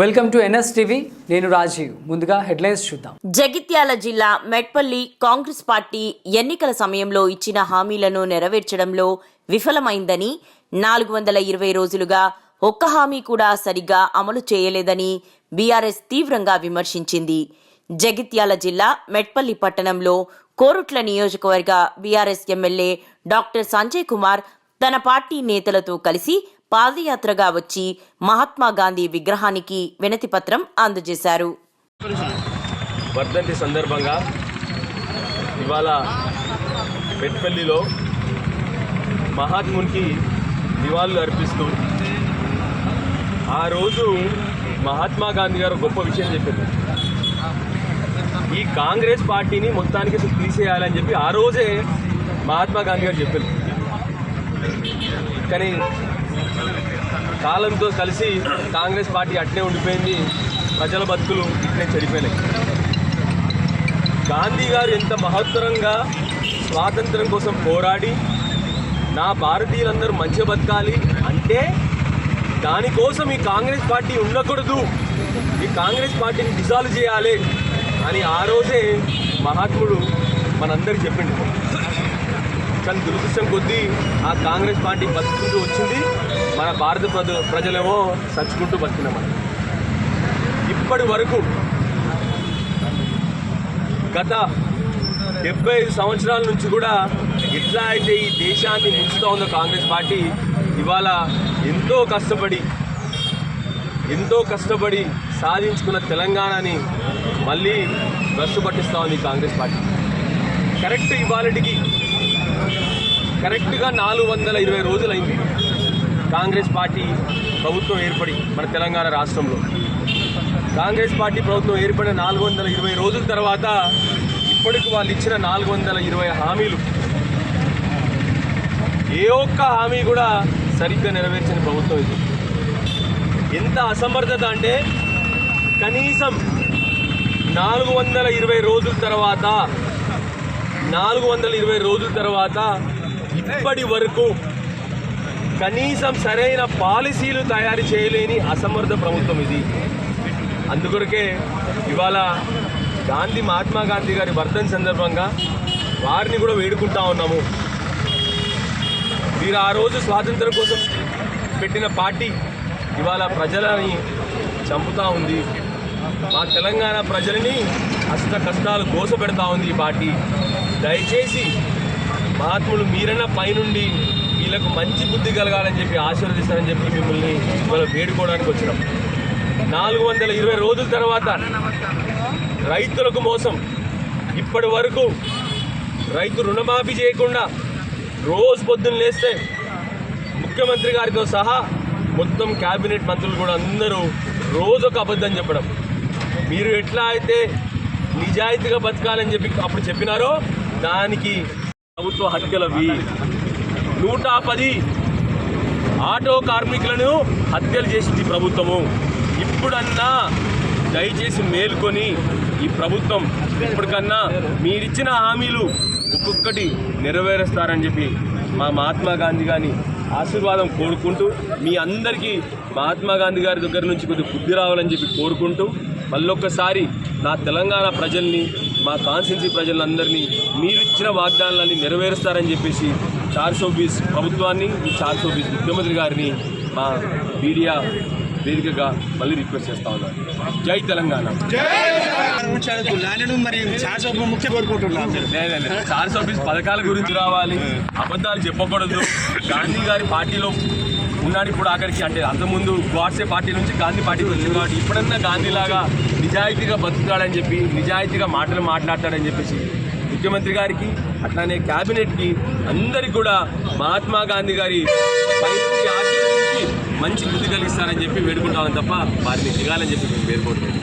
Welcome to NS TV. నేను రాజీవ్. ముందుగా headlines చూద్దాం. జగిత్యాల జిల్లా మెట్పల్లి కాంగ్రెస్ పార్టీ ఎన్నికల సమయంలో ఇచ్చిన హామీలను నెరవేర్చడంలో విఫలమైందని నాలుగు వందల ఇరవై రోజులుగా ఒక్క హామీ కూడా సరిగ్గా అమలు చేయలేదని బీఆర్ఎస్ తీవ్రంగా విమర్శించింది. జగిత్యాల జిల్లా మెట్పల్లి పట్టణంలో కోరుట్ల నియోజకవర్గ BRS MLA doctor Sanjay Kumar తన పార్టీ నేతలతో కలిసి పాదయాత్రగా వచ్చి మహాత్మా గాంధీ విగ్రహానికి వినతిపత్రం అందజేశారు. వర్ధంతి సందర్భంగా ఇవాళ పెట్పల్లిలో మహాత్మునికి నివాళులు అర్పిస్తూ ఆ రోజు మహాత్మా గాంధీ గారు గొప్ప విషయం చెప్పారు. ఈ కాంగ్రెస్ పార్టీని మొత్తానికి తీసేయాలని చెప్పి ఆ రోజే మహాత్మా గాంధీ గారు చెప్పారు. కానీ కాలంతో కలిసి కాంగ్రెస్ పార్టీ అట్నే ఉండిపోయింది. ప్రజల బతుకులు ఇట్లే చెడిపోయినాయి. గాంధీ గారు ఎంత మహత్తరంగా స్వాతంత్రం కోసం పోరాడి నా భారతీయులందరూ మంచి బతకాలి అంటే దానికోసం ఈ కాంగ్రెస్ పార్టీ ఉండకూడదు. ఈ కాంగ్రెస్ పార్టీని డిజాల్వ్ చేయాలి అని ఆ రోజే మహాత్ముడు మనందరికి చెప్పిండు కానీ దురదృష్టం కొద్దీ ఆ కాంగ్రెస్ పార్టీ బతుకుంటూ వచ్చింది. మన భారత ప్రజ ప్రజలేమో చచ్చుకుంటూ బతికినామని ఇప్పటి వరకు గత డెబ్బై ఐదు సంవత్సరాల నుంచి కూడా ఎట్లా అయితే ఈ దేశాన్ని ముంచుతూ ఉందో కాంగ్రెస్ పార్టీ ఇవాళ ఎంతో కష్టపడి ఎంతో కష్టపడి సాధించుకున్న తెలంగాణని మళ్ళీ భ్రష్టు పట్టిస్తూ ఉంది కాంగ్రెస్ పార్టీ. కరెక్ట్ ఇవాళటికి కరెక్ట్గా నాలుగు వందల ఇరవై రోజులైంది. కాంగ్రెస్ పార్టీ ప్రభుత్వం ఏర్పడి మన తెలంగాణ రాష్ట్రంలో. కాంగ్రెస్ పార్టీ ప్రభుత్వం ఏర్పడిన నాలుగు వందల ఇరవై రోజుల తర్వాత ఇప్పటికి వాళ్ళు ఇచ్చిన నాలుగు వందల ఇరవై హామీలు. ఏ ఒక్క హామీ కూడా సరిగ్గా నెరవేర్చిన ప్రభుత్వం ఇది. ఎంత అసమర్థత అంటే కనీసం నాలుగు వందల ఇరవై రోజుల తర్వాత నాలుగు వందల ఇరవై రోజుల తర్వాత ఇప్పటి వరకు కనీసం సరైన పాలసీలు తయారు చేయలేని అసమర్థ ప్రభుత్వం ఇది. అందుకొరకే ఇవాళ గాంధీ మహాత్మా గాంధీ గారి వర్ధన్ సందర్భంగా వారిని కూడా వేడుకుంటా ఉన్నాము. మీరు ఆ రోజు స్వాతంత్రం కోసం పెట్టిన పార్టీ ఇవాళ ప్రజలని చంపుతూ ఉంది. మా తెలంగాణ ప్రజలని అష్ట కష్టాలు కోసపెడతా ఉంది ఈ పార్టీ. దయచేసి మహాత్ములు మీరన్న పైనుండి వీళ్ళకు మంచి బుద్ధి కలగాలని చెప్పి ఆశీర్వదిస్తారని చెప్పి మిమ్మల్ని మనం వేడుకోవడానికి వచ్చినాం. నాలుగు వందల ఇరవై రోజుల తర్వాత రైతులకు మోసం. ఇప్పటి వరకు రైతు రుణమాఫీ చేయకుండా రోజు పొద్దున్న లేస్తే ముఖ్యమంత్రి గారితో సహా మొత్తం క్యాబినెట్ మంత్రులు కూడా అందరూ రోజు ఒక అబద్ధం చెప్పడం. మీరు ఎట్లా అయితే నిజాయితీగా బతకాలని చెప్పి అప్పుడు చెప్పినారో దానికి ప్రభుత్వ హత్యలవి నూట పది ఆటో కార్మికులను హత్యలు చేసింది ప్రభుత్వము. ఇప్పుడన్నా దయచేసి మేల్కొని ఈ ప్రభుత్వం ఇప్పటికన్నా మీరిచ్చిన హామీలు ఒక్కొక్కటి నెరవేరుస్తారని చెప్పి మా మహాత్మా గాంధీ గారిని ఆశీర్వాదం కోరుకుంటూ మీ అందరికీ మహాత్మా గాంధీ గారి దగ్గర నుంచి కొద్దిగా బుద్ధి రావాలని చెప్పి కోరుకుంటూ మళ్ళొక్కసారి నా తెలంగాణ ప్రజల్ని మా కాన్స్టిట్యున్సీ ప్రజలందరినీ మీరు ఇచ్చిన వాగ్దానాలన్నీ నెరవేరుస్తారని చెప్పేసి చార్ సోబీస్ ప్రభుత్వాన్ని ఈ చార్ సోబీస్ ముఖ్యమంత్రి గారిని మా మీడియా వేదికగా మళ్ళీ రిక్వెస్ట్ చేస్తా ఉన్నాను జై తెలంగాణ. చార్ సోబీస్ పథకాల గురించి రావాలి అబద్ధాలు చెప్పకూడదు. గాంధీ గారి పార్టీలో ఉన్నాడు ఇప్పుడు ఆఖరికి. అంటే అంతకుముందు గాడ్సే పార్టీ నుంచి గాంధీ పార్టీకి వచ్చింది కాబట్టి ఇప్పుడన్నా గాంధీలాగా నిజాయితీగా బతుకుతాడని చెప్పి నిజాయితీగా మాటలు మాట్లాడతాడని చెప్పేసి ముఖ్యమంత్రి గారికి అట్లానే క్యాబినెట్కి అందరికి కూడా మహాత్మా గాంధీ గారి మంచి బుద్ధి కలిగిస్తారని చెప్పి వేడుకుంటామని తప్ప వారిని దిగాలని చెప్పి మేము వేడుకోవట్లేదు